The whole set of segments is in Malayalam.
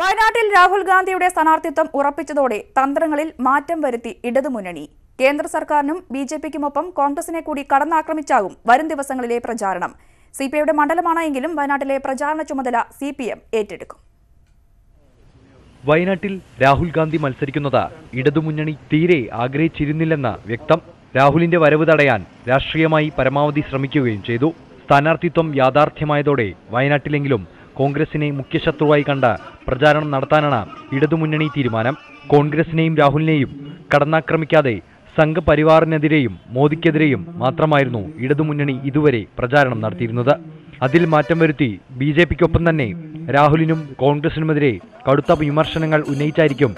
വയനാട്ടിൽ രാഹുൽ ഗാന്ധിയുടെ സ്ഥാനാർത്ഥിത്വം ഉറപ്പിച്ചതോടെ തന്ത്രങ്ങളിൽ മാറ്റം വരുത്തി ഇടതുമുന്നണി. കേന്ദ്ര സർക്കാരിനും ബി ജെ പിക്കുമൊപ്പം കോൺഗ്രസിനെ കൂടി കടന്നാക്രമിച്ചാകും വരും ദിവസങ്ങളിലെ പ്രചാരണം. സി പി ഐയുടെ മണ്ഡലമാണ് എങ്കിലും വയനാട്ടിലെ പ്രചാരണ ചുമതല സി പി എം ഏറ്റെടുക്കും. വയനാട്ടിൽ രാഹുൽ ഗാന്ധി മത്സരിക്കുന്നത് ഇടതുമുന്നണി തീരെ ആഗ്രഹിച്ചിരുന്നില്ലെന്ന് വ്യക്തം. രാഹുലിന്റെ വരവ് തടയാൻ രാഷ്ട്രീയമായി പരമാവധി ശ്രമിക്കുകയും ചെയ്തു. സ്ഥാനാർത്ഥിത്വം യാഥാർത്ഥ്യമായതോടെ വയനാട്ടിലെങ്കിലും കോൺഗ്രസിനെ മുഖ്യശത്രുവായി കണ്ട് പ്രചാരണം നടത്താനാണ് ഇടതുമുന്നണി തീരുമാനം. കോൺഗ്രസിനെയും രാഹുലിനെയും കടന്നാക്രമിക്കാതെ സംഘപരിവാറിനെതിരെയും മോദിക്കെതിരെയും മാത്രമായിരുന്നു ഇടതുമുന്നണി ഇതുവരെ പ്രചാരണം നടത്തിയിരുന്നത്. അതിൽ മാറ്റം വരുത്തി ബി ജെ പിക്കൊപ്പം തന്നെ രാഹുലിനും കോൺഗ്രസിനുമെതിരെ കടുത്ത വിമർശനങ്ങൾ ഉന്നയിച്ചായിരിക്കും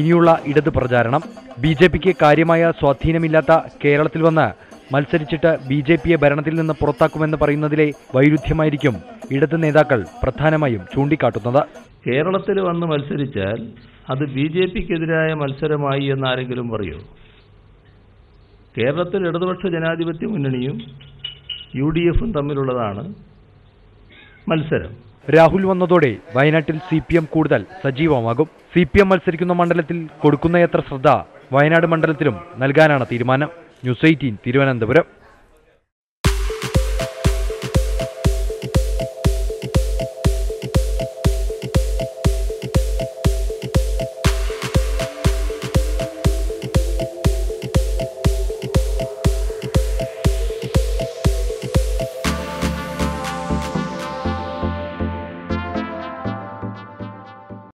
ഇനിയുള്ള ഇടത് പ്രചാരണം. ബി ജെ പിക്ക് കാര്യമായ സ്വാധീനമില്ലാത്ത കേരളത്തിൽ വന്ന് മത്സരിച്ചിട്ട് ബി ജെ പിയെ ഭരണത്തിൽ നിന്ന് പുറത്താക്കുമെന്ന് പറയുന്നതിലെ വൈരുദ്ധ്യമായിരിക്കും ഇടത് നേതാക്കൾ പ്രധാനമായും ചൂണ്ടിക്കാട്ടുന്നത്. കേരളത്തിൽ വന്ന് മത്സരിച്ചാൽ അത് ബി ജെ പിക്കെതിരായ മത്സരമായി എന്നാരെങ്കിലും പറയൂ? കേരളത്തിൽ ഇടതുപക്ഷ ജനാധിപത്യ മുന്നണിയും യു ഡി എഫും തമ്മിലുള്ളതാണ് മത്സരം. രാഹുൽ വന്നതോടെ വയനാട്ടിൽ സി പി എം കൂടുതൽ സജീവമാകും. സി പി എം മത്സരിക്കുന്ന മണ്ഡലത്തിൽ കൊടുക്കുന്നയത്ര ശ്രദ്ധ വയനാട് മണ്ഡലത്തിലും നൽകാനാണ് തീരുമാനം. News eighteen Thiruvananthapuram.